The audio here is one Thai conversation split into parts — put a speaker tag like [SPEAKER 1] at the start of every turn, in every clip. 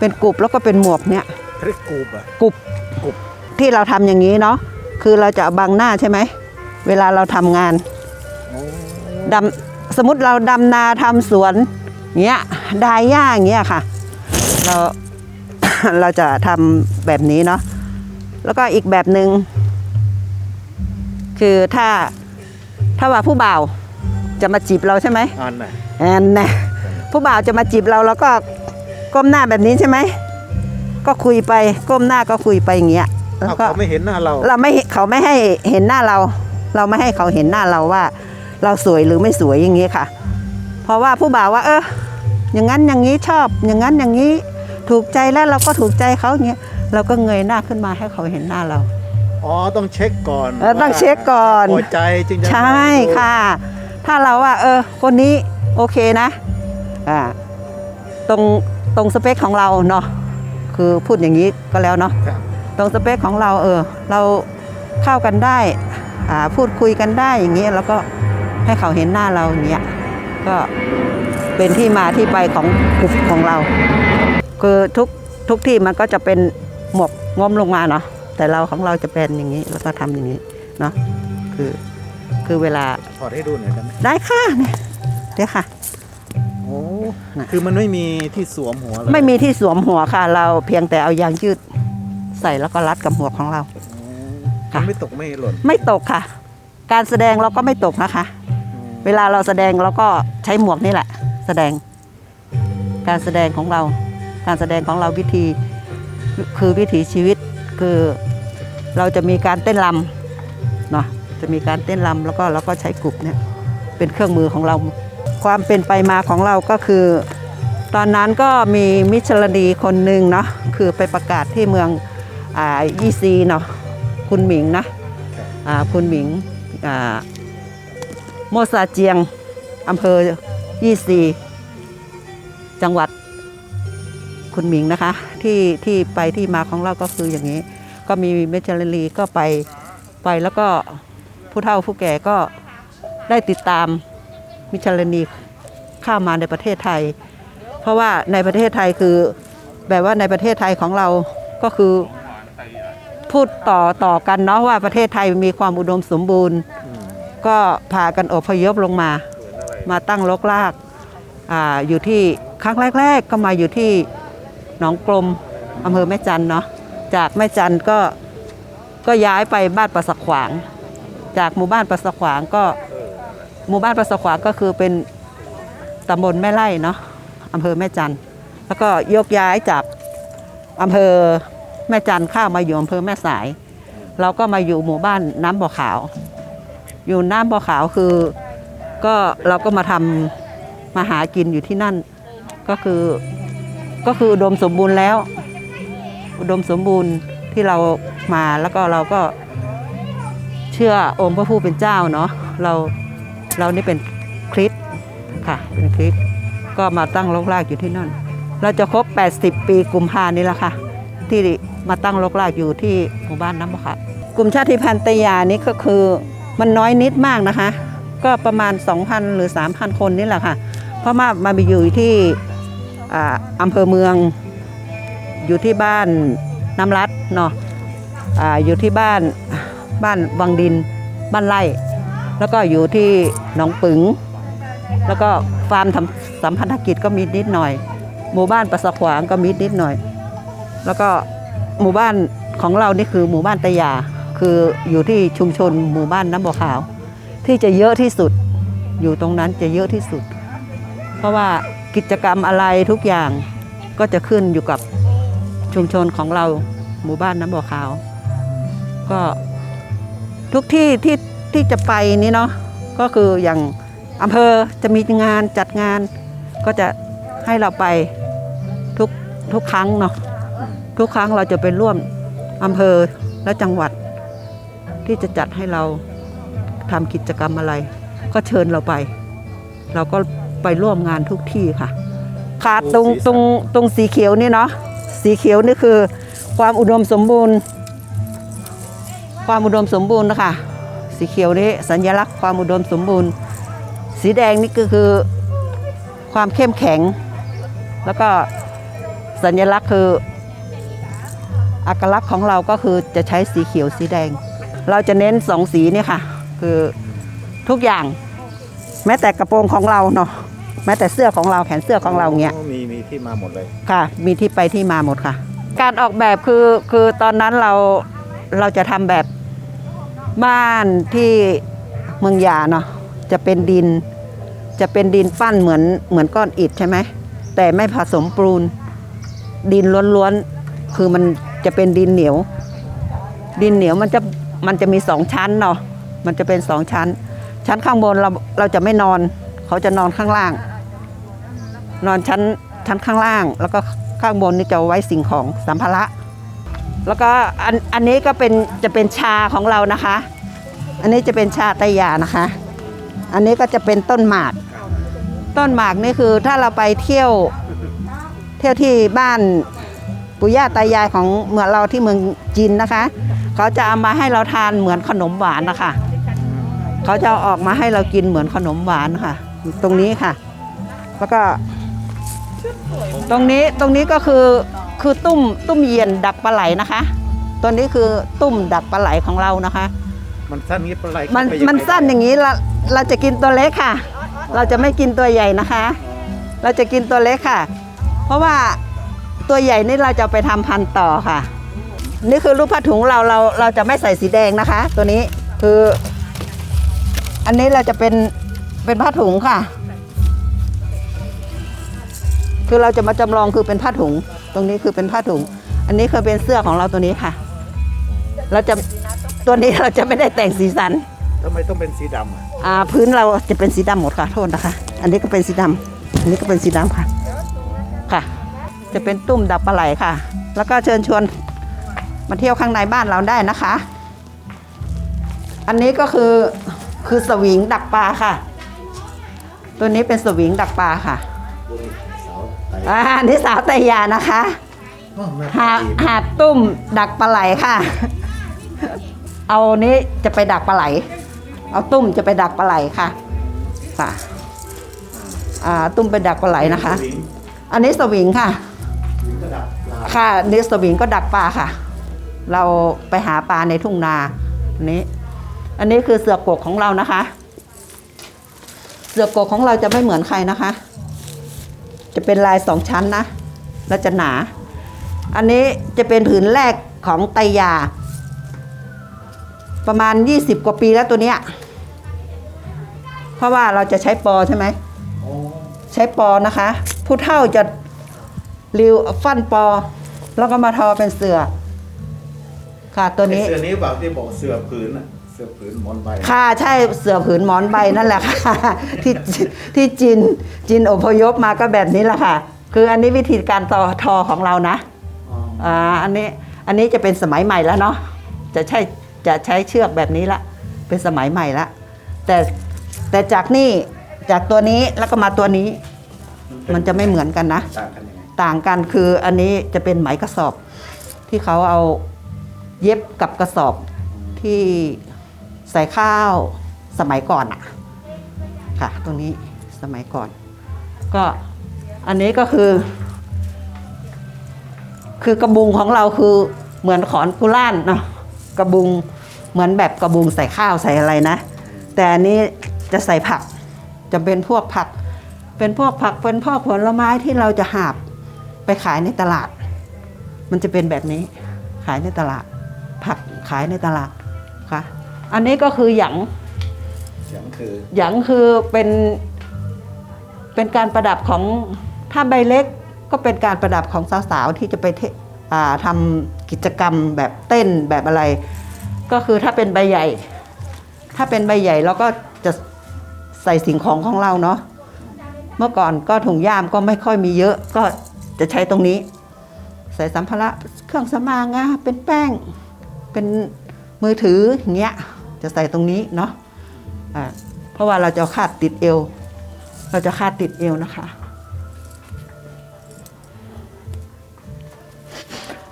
[SPEAKER 1] เป็นกรุบแล้วก็เป็นหมวกเนี่ย
[SPEAKER 2] เรียกกูบอะ
[SPEAKER 1] กรุบ
[SPEAKER 2] กรุบ
[SPEAKER 1] ที่เราทำอย่างนี้เนาะคือเราจะบังหน้าใช่ไหมเวลาเราทำงาน
[SPEAKER 2] โอ้
[SPEAKER 1] ดำสมมติเราดำนาทำสวนเงี้ยดายหญ้าอย่างเงี้ยค่ะ เราเราจะทำแบบนี้เนาะแล้วก็อีกแบบหนึ่งคือถ้าถ้าว่าผู้บ่าวจะมาจีบเราใช่ไหม
[SPEAKER 2] อ่านน่ะ
[SPEAKER 1] แอนนะผู้บ่าวจะมาจีบเราแล้วก็ ก้มหน้าแบบนี้ใช่ไหม ก็คุยไปก้มหน้าก็คุยไปอย่างเงี้ยแล้ว
[SPEAKER 2] เอา
[SPEAKER 1] ก็
[SPEAKER 2] เขาไม่เห็นหน้าเรา
[SPEAKER 1] เราไม่เขาไม่ให้เห็นหน้าเรา เราไม่ให้เขาเห็นหน้าเราว่า เราสวยหรือไม่สวยอย่างนี้ค่ะ เพราะว่าผู้บ่าวว่า เอออย่างนั้นอย่างนี้ชอบ อย่างนั้นอย่างนี้ถูกใจแล้วเราก็ถูกใจเขาอย่างเงี้ยเราก็เงยหน้าขึ้นมาให้เขาเห็นหน้าเรา
[SPEAKER 2] อ๋อ ต้องเช็คก่อน
[SPEAKER 1] เออต้องเช็คก่อน
[SPEAKER 2] พอใจจึงจะ
[SPEAKER 1] ใช่ค่ะ ถ้าเราว่า เออ คนนี้โอเคนะอ่าตรง ตรงสเปคของเราเนาะคือพูดอย่างนี้ก็แล้วเนาะ
[SPEAKER 2] ครับ
[SPEAKER 1] ตรงสเปคของเราเออเราเข้ากันได้อ่าพูดคุยกันได้อย่างเงี้ยแล้วก็ให้เขาเห็นหน้าเราอย่างเงี้ยก็เป็นที่มาที่ไปของกลุ่มของเรา คือทุกทุกที่มันก็จะเป็นหมวกง้มลงมาเนาะแต่เราของเราจะเป็นอย่างนี้แล้วก็ทำอย่างนี้เนาะคือคือเวลา
[SPEAKER 2] ถอดให้ดูหน่อยได้ไหม
[SPEAKER 1] ได้ค่ะเนี่ยเดี๋ยวค่ะ
[SPEAKER 2] โอ้
[SPEAKER 1] น่ะ
[SPEAKER 2] คือมันไม่มีที่สวมหัวเลย
[SPEAKER 1] ไม่มีที่สวมหัวค่ะ เราเพียงแต่เอายางยืดใส่แล้วก็รัดกับหัวของเรา
[SPEAKER 2] โอ้
[SPEAKER 1] ค่ะ
[SPEAKER 2] มันไม่ตกไม่หล่น
[SPEAKER 1] ไม่ตกค่ะ การแสดงเราก็ไม่ตกนะคะ
[SPEAKER 2] อืม
[SPEAKER 1] เวลาเราแสดงเราก็ใช้หมวกนี่แหละ แสดง การแสดงของเรา การแสดงของเราวิธีคือวิถีชีวิตคือเราจะมีการเต้นรำเนาะจะมีการเต้นรำแล้วก็เราก็ใช้กลุ่มเนี่ยเป็นเครื่องมือของเรา ความเป็นไปมาของเราก็คือ ตอนนั้นก็มีมิชลนีคนหนึ่งเนาะคือไปประกาศที่เมืองอ่ายี่ซีเนาะคุณหมิงนะอ่าคุณหมิงอ่าโมซาเจียงอำเภอยี่ซีจังหวัดคุณหมิงนะคะที่ที่ไปที่มาของเราก็คืออย่างนี้ ก็มีเมจลลีก็ไปไปแล้วก็ผู้เฒ่าผู้แก่ก็ได้ติดตาม มิชลนีเข้ามาในประเทศไทย เพราะว่าในประเทศไทยคือแบบว่าในประเทศไทยของเราก็คือพูดต่อต่อกันเนาะว่าประเทศไทยมีความอุดมสมบูรณ์ ก็พากันอพยพลงมา มาตั้งรกรากอ่าอยู่ที่ครั้งแรก ๆ ก็มาอยู่ที่หนองกลมอำเภอแม่จันเนาะจากแม่จันก็ก็ย้ายไปบ้านประสะขวาง จากหมู่บ้านประสะขวางก็ หมู่บ้านประสขวาก็คือเป็นตำบลแม่ไร่เนาะอำเภอแม่จันแล้วก็ยกย้ายจากอำเภอแม่จันข้ามาอยู่อำเภอแม่สาย เราก็มาอยู่หมู่บ้านน้ำบ่อขาว อยู่น้ำบ่อขาวคือก็เราก็มาทำมาหากินอยู่ที่นั่น ก็คือก็คืออุดมสมบูรณ์แล้ว อุดมสมบูรณ์ที่เรามาแล้วก็เราก็เชื่อองค์พระผู้เป็นเจ้าเนาะเรา เรานี่เป็นคริสค่ะ เป็นคริสก็มาตั้งรกรากอยู่ที่นั่น เราจะครบ 80 ปีกุมภานี่แหละค่ะ ที่มาตั้งรกรากอยู่ที่หมู่บ้านน้ำบ่อขาวกลุ่มชาติพันธุ์ตยานี่ก็คือมันน้อยนิดมากนะคะ ก็ประมาณ 2,000 หรือ 3,000 คนนี่แหละค่ะ เพราะมามาไปอยู่ที่ออำเภอเมือง อยู่ที่บ้านน้ำรัดเนาะออยู่ที่บ้านบ้านวังดิน บ้านไร่ แล้วก็อยู่ที่หนองปึง แล้วก็ฟาร์มทำสัมพันธกิจก็มีนิดหน่อย หมู่บ้านประสะขวางก็มีนิดหน่อย แล้วก็หมู่บ้านของเรานี่คือหมู่บ้านตะยา คืออยู่ที่ชุมชนหมู่บ้านน้ำบ่อขาว ที่จะเยอะที่สุดอยู่ตรงนั้นจะเยอะที่สุด เพราะว่ากิจกรรมอะไรทุกอย่างก็จะขึ้นอยู่กับชุมชนของเราหมู่บ้านน้ำบ่อขาว ก็ทุกที่ที่ ที่จะไปนี่เนาะก็คืออย่างอำเภอจะมีงานจัดงาน ก็จะให้เราไปทุกทุกครั้งเนาะทุกครั้งเราจะไปร่วมอำเภอและจังหวัด ที่จะจัดให้เราทำกิจกรรมอะไร ก็เชิญเราไป เราก็ไปร่วมงานทุกที่ค่ะค่ะตรงตรงตรงสีเขียวนี่เนาะสีเขียวนี่คือ ความอุดมสมบูรณ์ ความอุดมสมบูรณ์นะคะ สีเขียวนี้สัญลักษณ์ความอุดมสมบูรณ์ สีแดงนี่ก็คือความเข้มแข็ง แล้วก็สัญลักษณ์คืออักลักษณ์ของเราก็คือจะใช้สีเขียวสีแดง เราจะเน้นสองสีเนี่ยค่ะ คือทุกอย่าง แม้แต่กระโปรงของเราเนาะแม้แต่เสื้อของเราแขนเสื้อของเราเงี้ย
[SPEAKER 2] มีมีที่มาหมดเลย
[SPEAKER 1] ค่ะ มีที่ไปที่มาหมดค่ะ การออกแบบคือคือตอนนั้นเราเราจะทำแบบ บ้านที่เมืองยาเนาะจะเป็นดิน จะเป็นดินปั้นเหมือนเหมือนก้อนอิฐใช่ไหมแต่ไม่ผสมปูน ดินล้วนๆคือมันจะเป็นดินเหนียว ดินเหนียวมันจะมันจะมีสองชั้นเนาะมันจะเป็นสองชั้น ชั้นข้างบนเราเราจะไม่นอน เขาจะนอนข้างล่าง นอนชั้นชั้นข้างล่าง แล้วก็ข้างบนนี่จะไว้สิ่งของสัมภาระ แล้วก็อันอันนี้ก็เป็นจะเป็นชาของเรานะคะ อันนี้จะเป็นชาไตยานะคะ อันนี้ก็จะเป็นต้นหมาก ต้นหมากนี่คือถ้าเราไปเที่ยวเที่ยวที่บ้านปู่ย่าตายายของเมืองเราที่เมืองจีนนะคะ เขาจะเอามาให้เราทานเหมือนขนมหวานนะคะ เขาจะอออกมาให้เรากินเหมือนขนมหวานค่ะ ตรงนี้ค่ะ แล้วก็ ตรงนี้ตรงนี้ก็คือ คือตุ้มตุ้มเยียนดักปลาไหลนะคะ ตัวนี้คือตุ้มดักปลาไหลของเรานะคะ
[SPEAKER 2] มันสั้นนี้เป็นไร
[SPEAKER 1] มัน
[SPEAKER 2] เข้าไปยังไง
[SPEAKER 1] มันสั้นอย่างนี้เราเราจะกินตัวเล็กค่ะ เราจะไม่กินตัวใหญ่นะคะ เราจะกินตัวเล็กค่ะ เพราะว่าตัวใหญ่นี่เราจะเอาไปทำพันธุ์ต่อค่ะ นี่คือรูปผ้าถุงเราเราเราจะไม่ใส่สีแดงนะคะ ตัวนี้คือ อันนี้เราจะเป็นเป็นผ้าถุงค่ะ คือเราจะมาจำลองคือเป็นผ้าถุง ตรงนี้คือเป็นผ้าถุง อันนี้คือเป็นเสื้อของเราตัวนี้ค่ะ เราจะตัวนี้เราจะไม่ได้แต่งสีสัน
[SPEAKER 2] ทำไมต้องเป็นสีดำอะ
[SPEAKER 1] อ่าพื้นเราจะเป็นสีดำหมดค่ะโทษนะคะ อันนี้ก็เป็นสีดำอันนี้ก็เป็นสีดำค่ะ ค่ะ จะเป็นตุ้มดับปลาไหลค่ะ แล้วก็เชิญชวนมาเที่ยวข้างในบ้านเราได้นะคะ อันนี้ก็คือคือสวิงดักปลาค่ะ ตัวนี้เป็นสวิงดักปลาค่ะ
[SPEAKER 2] เสาไต
[SPEAKER 1] อ่าอันนี้สาวไตยานะคะ
[SPEAKER 2] อ้อหน้
[SPEAKER 1] หา
[SPEAKER 2] ตาดี
[SPEAKER 1] หาบตุ้มดักปลาไหลค่ะ เอานี้จะไปดักปลาไหล เอาตุ้มจะไปดักปลาไหลค่ะค่ะอ่าตุ้มไปดักปลาไหลนะคะ
[SPEAKER 2] สวิง
[SPEAKER 1] อันนี้สวิงค่ะ
[SPEAKER 2] สวิงก็ดับปลา
[SPEAKER 1] ค่ะอันนี้สวิงก็ดักปลาค่ะ เราไปหาปลาในทุ่งนาอันนี้ อันนี้คือเสือกกของเรานะคะ เสือกกของเราจะไม่เหมือนใครนะคะ จะเป็นลายสองชั้นนะ แล้วจะหนา อันนี้จะเป็นผืนแรกของไตยา ประมาณ 20 กว่าปีแล้วตัวเนี้ย เพราะว่าเราจะใช้ปอใช่ไหม ใช้ปอนะคะ ผู้เฒ่าจะริวฟันปอ แล้วก็มาทอเป็นเสือ ค่ะตัวนี้
[SPEAKER 2] เสือนี้เปล่าที่บอกเสือผืนอะ สือผืนหมอนใบ
[SPEAKER 1] ค่ะใช่เสือผืนหมอนใบนั่นแหละค่ะ ที่ที่จีนจีนอพยพมาก็แบบนี้แหละค่ะ คืออันนี้วิธีการทอทอของเรานะ
[SPEAKER 2] อ๋อ
[SPEAKER 1] อ่าอันนี้อันนี้จะเป็นสมัยใหม่แล้วเนาะจะใช่จะใช้เชือกแบบนี้ละเป็นสมัยใหม่ละแต่แต่จากนี่จากตัวนี้แล้วก็มาตัวนี้ มันจะไม่เหมือนกันนะ
[SPEAKER 2] ต่างกันยังไง
[SPEAKER 1] ต่างกันคืออันนี้จะเป็นไหมกระสอบ ที่เขาเอาเย็บกับกระสอบที่ ใส่ข้าวสมัยก่อนอะค่ะ ตรงนี้สมัยก่อน ก็อันนี้ก็คือ คือกระบุงของเราคือเหมือนขอนกุล่านเนาะกระบุงเหมือนแบบกระบุงใส่ข้าวใส่อะไรนะ แต่อันนี้จะใส่ผักจะเป็นพวกผัก เป็นพวกผักเป็นพวกผลไม้ที่เราจะหาบไปขายในตลาด มันจะเป็นแบบนี้ขายในตลาด ผักขายในตลาดค่ะ อันนี้ก็คือหยัง
[SPEAKER 2] เสียงคือ
[SPEAKER 1] หยังคือเป็น เป็นการประดับของถ้าใบเล็กก็เป็นการประดับของสาวๆที่จะไปเทอ่าทำกิจกรรมแบบเต้นแบบอะไร ก็คือถ้าเป็นใบใหญ่ ถ้าเป็นใบใหญ่เราก็จะใส่สิ่งของของเราเนาะเมื่อก่อนก็ถุงย่ามก็ไม่ค่อยมีเยอะก็จะใช้ตรงนี้ ใส่สัมภาระเครื่องสำอางอะเป็นแป้ง เป็นมือถืออย่างเงี้ย จะใส่ตรงนี้เนาะอ่าเพราะว่าเราจะคาดติดเอว เราจะคาดติดเอวนะคะ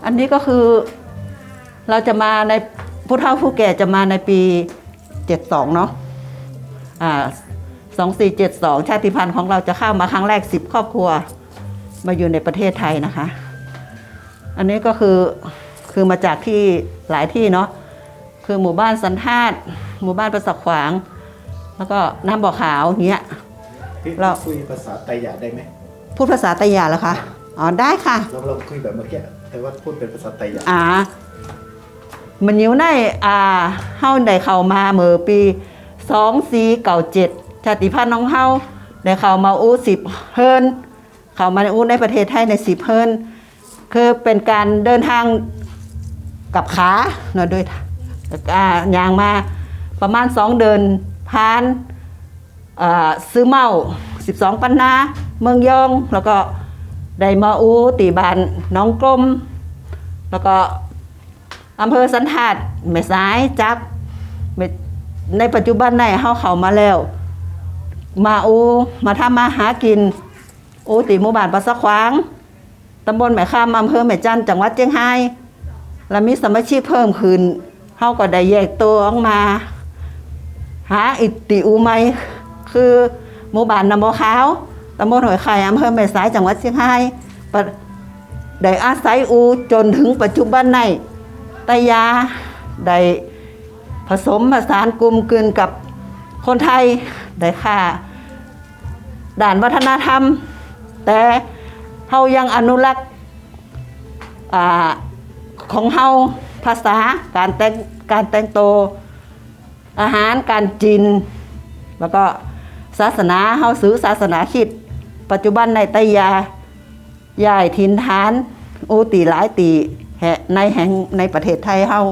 [SPEAKER 1] อันนี้ก็คือเราจะมาในผู้เฒ่าผู้แก่จะมาในปี 72 เนาะอ่า2472 ชาติพันธุ์ของเราจะเข้ามาครั้งแรก 10 ครอบครัว มาอยู่ในประเทศไทยนะคะ อันนี้ก็คือคือมาจากที่หลายที่เนาะ คือหมู่บ้านสันทาตหมู่บ้านประสักขวาง แล้วก็น้ำบ่อขาวเงี้ย
[SPEAKER 2] พี่
[SPEAKER 1] เรา
[SPEAKER 2] คุยภาษาไตหยาได้ไหม
[SPEAKER 1] พูดภาษาไตยาแล้วคะอ๋อได้ค่ะ
[SPEAKER 2] เราเราคุยแบบเมื่อกี้แต่ว่าพูดเป็นภาษาไตหยา
[SPEAKER 1] อ่า มันยิ้วในอ่าเฮาได้เข้ามาเมื่อปี2497ชาติพันธุ์ของเฮาได้เข้ามาอู้10เฮิรนเข้ามาในอู้ในประเทศไทยใน10เฮิรนคือเป็นการเดินทางกับขาเนาะโดย อ่ายางมาประมาณ2เดินผ่านซื้อเมา12ปันนา เมืองยอง แล้วก็ได้มาอูตีบานน้องกลม แล้วก็อำเภอสันทาดแม่สายจักในปัจจุบันในเฮาเข้ามาแล้ว มาอูมาทำมาหากิน อูติหมู่บ้านปะสะขวางตำบลแม่ข้ามอำเภอแม่จันจังหวัดเชียงรายและมีสมาชิกเพิ่มขึ้น เฮาก็ได้แยกตัวออกมา หาอิติอูใหม่คือหมู่บ้านนำบ่ขาวตำบลหอยไข่อำเภอแม่สายจังหวัดเชียงรายได้อาศัยอูจนถึงปัจจุบันในตายาได้ผสมผสานกลุ่มกลืนกับคนไทยได้ค่าด่านวัฒนธรรม แต่เฮายังอนุรักษ์ของเฮา ภาษาการแต่งการแต่งตัวอาหารการจิน แล้วก็ศาสนาเฮาซื้อศาสนาคิด ปัจจุบันในไตยาย้ายถิ่นฐานโอตีหลายตีแหในแห่งในประเทศไทยเฮา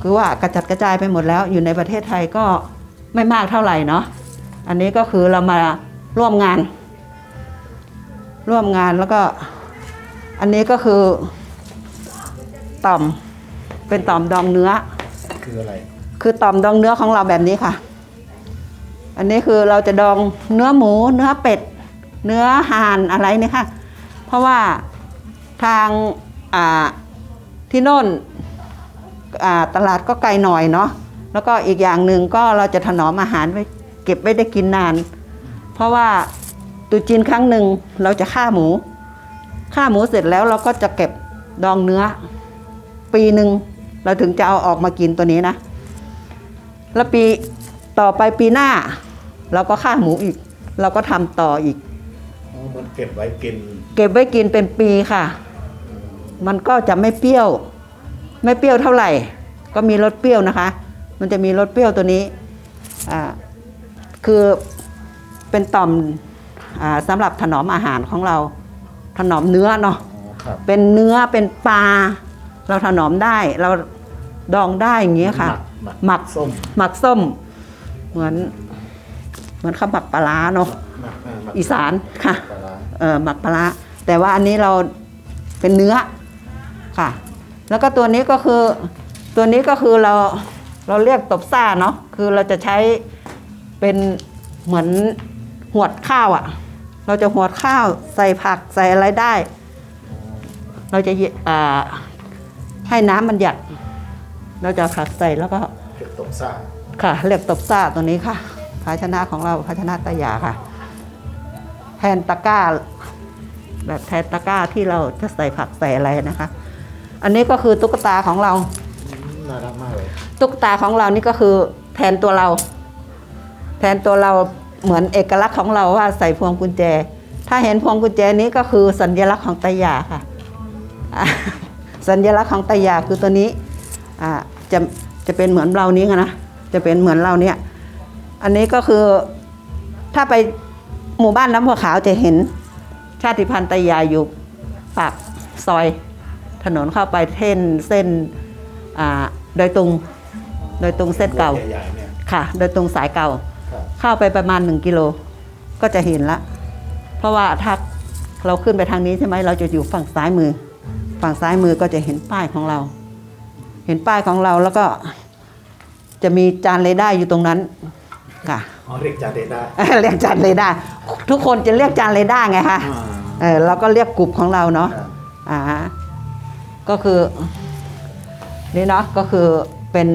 [SPEAKER 1] คือว่ากระจัดกระจายไปหมดแล้วอยู่ในประเทศไทยก็ไม่มากเท่าไหร่เนาะอันนี้ก็คือเรามาร่วมงาน ร่วมงานแล้วก็ อันนี้ก็คือ ต่อม เป็นต่อมดองเนื้อ
[SPEAKER 2] คืออะไร
[SPEAKER 1] คือต่อมดองเนื้อของเราแบบนี้ค่ะ อันนี้คือเราจะดองเนื้อหมู เนื้อเป็ด เนื้อห่านอะไรเนี่ยค่ะ เพราะว่าทางอ่าที่โน่นอ่าตลาดก็ไกลหน่อยเนาะ แล้วก็อีกอย่างหนึ่งก็เราจะถนอมอาหารไว้เก็บไว้ได้กินนาน เพราะว่าตุจีนครั้งหนึ่งเราจะฆ่าหมู ฆ่าหมูเสร็จแล้วเราก็จะเก็บดองเนื้อ ปีหนึ่งเราถึงจะเอาออกมากินตัวนี้นะ แล้วปีต่อไปปีหน้า เราก็ฆ่าหมูอีก เราก็ทำต่ออีก
[SPEAKER 2] อ๋อมันเก็บไว้กิน
[SPEAKER 1] เก็บไว้กินเป็นปีค่ะ มันก็จะไม่เปรี้ยว ไม่เปรี้ยวเท่าไหร่ ก็มีรสเปรี้ยวนะคะ มันจะมีรสเปรี้ยวตัวนี้อ่าคือเป็นต่อมอ่าสำหรับถนอมอาหารของเราถนอมเนื้อเนาะ
[SPEAKER 2] อ๋อครับ
[SPEAKER 1] เป็นเนื้อเป็นปลา เราถนอมได้เราดองได้อย่างเงี้ยค่ะ
[SPEAKER 2] หมัก
[SPEAKER 1] หมัก
[SPEAKER 2] ส้ม
[SPEAKER 1] หมักส้ม เหมือน เหมือนข้าวหมักปลาร้าเนาะ
[SPEAKER 2] หมักเหมัก
[SPEAKER 1] อีสานค่ะ
[SPEAKER 2] ปลาร้า
[SPEAKER 1] เออหมักปลาร้าแต่ว่าอันนี้เราเป็นเนื้อค่ะ แล้วก็ตัวนี้ก็คือตัวนี้ก็คือเราเราเรียกตบซ่าเนาะคือเราจะใช้เป็นเหมือนหวดข้าวอะ่ะ เราจะหวดข้าวใส่ผักใส่อะไรได้ เราจะอ่า ให้น้ำมันหยัดเราจะเอาผักใส่แล้วก็
[SPEAKER 2] เก็บตกซ่า
[SPEAKER 1] ค่ะเรียกตบซ่าตัวนี้ค่ะ ภาชนะของเราภาชนะตะหยาค่ะ แทนตะกร้า แบบแทนตะกร้าที่เราจะใส่ผักใส่อะไรนะคะ อันนี้ก็คือตุ๊กตาของเรา
[SPEAKER 2] อืมน่ารักมากเลย
[SPEAKER 1] ตุ๊กตาของเรานี่ก็คือแทนตัวเรา แทนตัวเราเหมือนเอกลักษณ์ของเราว่าใส่พวงกุญแจ ถ้าเห็นพวงกุญแจนี้ก็คือสัญลักษณ์ของตะหยาค่ะอ่า สัญลักษณ์ของตะหยาคือตัวนี้อ่าจะจะเป็นเหมือนเรานี้นะจะเป็นเหมือนเราเนี่ยอันนี้ก็คือถ้าไปหมู่บ้านน้ำหัวขาวจะเห็นชาติพันธุ์ตะยาอยู่ปากซอยถนนเข้าไปเส้นเส้นอ่าโดอยตุงโดอยตุงเส้นเก่า
[SPEAKER 2] ใหญ่ๆเนี่ย
[SPEAKER 1] ค่ะ โดอยตุงสายเก่า
[SPEAKER 2] ครับ
[SPEAKER 1] เข้าไปประมาณหนึ่งกิโล ก็จะเห็นละ เพราะว่าถ้าเราขึ้นไปทางนี้ใช่ไหมเราจะอยู่ฝั่งซ้ายมือ ฝั่งซ้ายมือก็จะเห็นป้ายของเรา เห็นป้ายของเราแล้วก็จะมีจานเรดาร์อยู่ตรงนั้นค่ะ
[SPEAKER 2] อ๋อเรียกจานเดด้า
[SPEAKER 1] เรียกจานเรดาร์ทุกคนจะเรียกจานเรดาร์ไงคะ
[SPEAKER 2] อ่า
[SPEAKER 1] เออเราก็เรียกกลุ่มของเราเนาะ
[SPEAKER 2] ครับ
[SPEAKER 1] อ่าก็คือนี่เนาะก็คือเป็น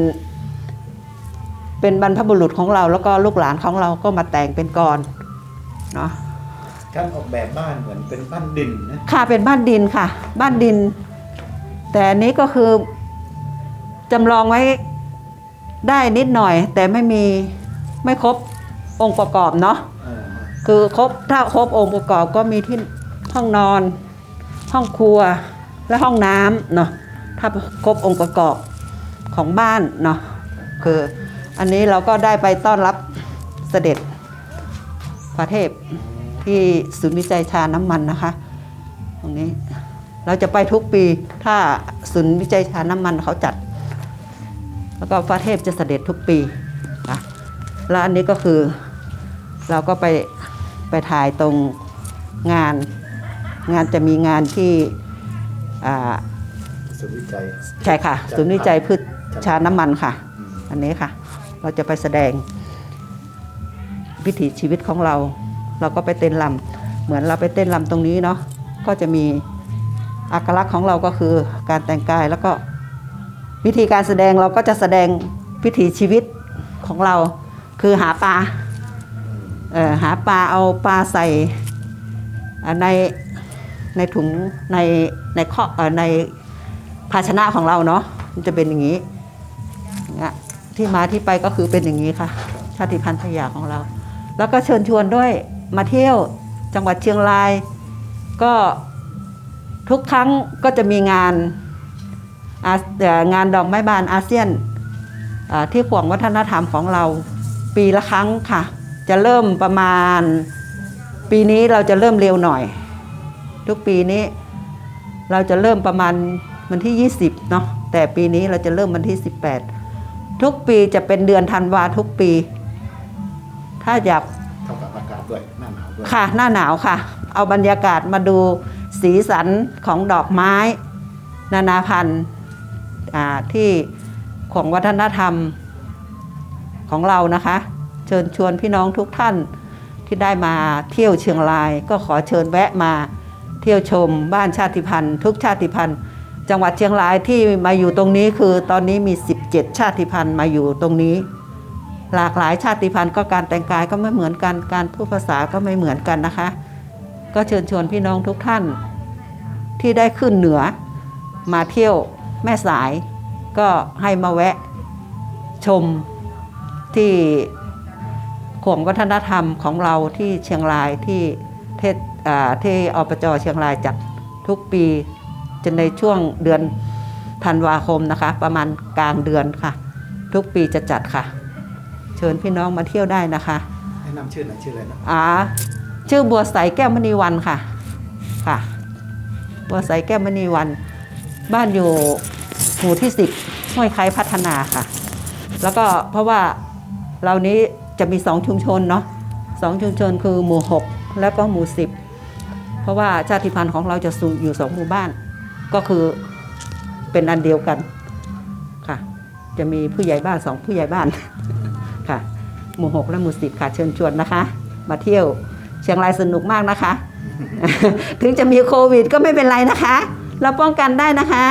[SPEAKER 1] เป็นบรรพบุรุษของเราแล้วก็ลูกหลานของเราก็มาแต่งเป็นกรเนาะ
[SPEAKER 2] การออกแบบบ้านเหมือนเป็นบ้านดินนะ
[SPEAKER 1] ค่ะเป็นบ้านดินค่ะ บ้านดิน แต่อันนี้ก็คือจำลองไว้ได้นิดหน่อย แต่ไม่มีไม่ครบองค์ประกอบเนาะ
[SPEAKER 2] เออ
[SPEAKER 1] คือครบถ้าครบองค์ประกอบก็มีที่ห้องนอน ห้องครัวและห้องน้ำเนาะถ้าครบองค์ประกอบของบ้านเนาะคืออันนี้เราก็ได้ไปต้อนรับเสด็จพระเทพ ที่ศูนย์วิจัยชาน้ำมันนะคะ ตรงนี้เราจะไปทุกปีถ้าศูนย์วิจัยชาน้ำมันเขาจัด แล้วก็พระเทพจะเสด็จทุกปีนะแล้วอันนี้ก็คือเราก็ไปไปถ่ายตรงงาน งานจะมีงานที่อ่า
[SPEAKER 2] ศูนย์วิจัย
[SPEAKER 1] ใช่ค่ะศูนย์วิจัยพืช
[SPEAKER 2] จัด
[SPEAKER 1] ชาน้ำมันค่ะ
[SPEAKER 2] อืม
[SPEAKER 1] อันนี้ค่ะ เราจะไปแสดงวิถีชีวิตของเรา เราก็ไปเต้นลำเหมือนเราไปเต้นลำตรงนี้เนาะก็จะมีอักลักษณ์ของเราก็คือการแต่งกายแล้วก็วิธีการแสดงเราก็จะแสดงวิถีชีวิตของเราคือหาปลาเอ่อหาปลาเอาปลาใส่ในในถุงในในข้อในภาชนะของเราเนาะมันจะเป็นอย่างนี้เนี่ยที่มาที่ไปก็คือเป็นอย่างนี้ค่ะ ชาติพันธุ์สยาของเรา แล้วก็เชิญชวนด้วย มาเที่ยวจังหวัดเชียงราย ก็ทุกครั้งก็จะมีงานางานดอกไม้บานอาเซียนที่ขวงวัฒนธรรมของเราปีละครั้งค่ะ จะเริ่มประมาณ ปีนี้เราจะเริ่มเร็วหน่อย ทุกปีนี้เราจะเริ่มประมาณวันที่ 20เนาะแต่ปีนี้เราจะเริ่มวันที่ 18 ทุกปีจะเป็นเดือนธันวาทุกปี ถ้าอยาก
[SPEAKER 2] ด้วยหน้าหนาวด้วย
[SPEAKER 1] ค่ะ หน้าหนาวค่ะ เอาบรรยากาศมาดูสีสันของดอกไม้ นานาพันธุ์ที่ของวัฒนธรรมของเรานะคะ เชิญชวนพี่น้องทุกท่านที่ได้มาเที่ยวเชียงราย ก็ขอเชิญแวะมาเที่ยวชมบ้านชาติพันธุ์ ทุกชาติพันธุ์ จังหวัดเชียงรายที่มาอยู่ตรงนี้คือตอนนี้มี 17 ชาติพันธุ์มาอยู่ตรงนี้ หลากหลายชาติพันธุ์ก็การแต่งกายก็ไม่เหมือนกัน การพูดภาษาก็ไม่เหมือนกันนะคะ ก็เชิญชวนพี่น้องทุกท่าน ที่ได้ขึ้นเหนือ มาเที่ยวแม่สาย ก็ให้มาแวะชมที่ของวัฒนธรรมของเราที่เชียงรายที่เทศที่อปจเชียงรายจัดทุกปีจะในช่วงเดือนธันวาคมนะคะ ประมาณกลางเดือนค่ะ ทุกปีจะจัดค่ะ เชิญพี่น้องมาเที่ยวได้นะคะ
[SPEAKER 2] แนะนำชื่อหน่อยชื่ออะไรนะ
[SPEAKER 1] อ่าชื่อบัวใสแก้วมณีวันค่ะค่ะบัวใสแก้วมณีวัน บ้านอยู่หมู่ที่สิบห้วยไคร้พัฒนาค่ะ แล้วก็เพราะว่าเรานี้จะมีสองชุมชนเนาะสองชุมชนคือหมู่หกแล้วก็หมู่สิบเพราะว่าชาติพันธุ์ของเราจะสูอยู่สองหมู่บ้าน ก็คือเป็นอันเดียวกันค่ะ จะมีผู้ใหญ่บ้านสองผู้ใหญ่บ้าน ค่ะ หมู่หกและหมู่สิบค่ะเชิญชวนนะคะ มาเที่ยวเชียงรายสนุกมากนะคะ ถึงจะมีโควิดก็ไม่เป็นไรนะคะ เราป้องกันได้นะคะ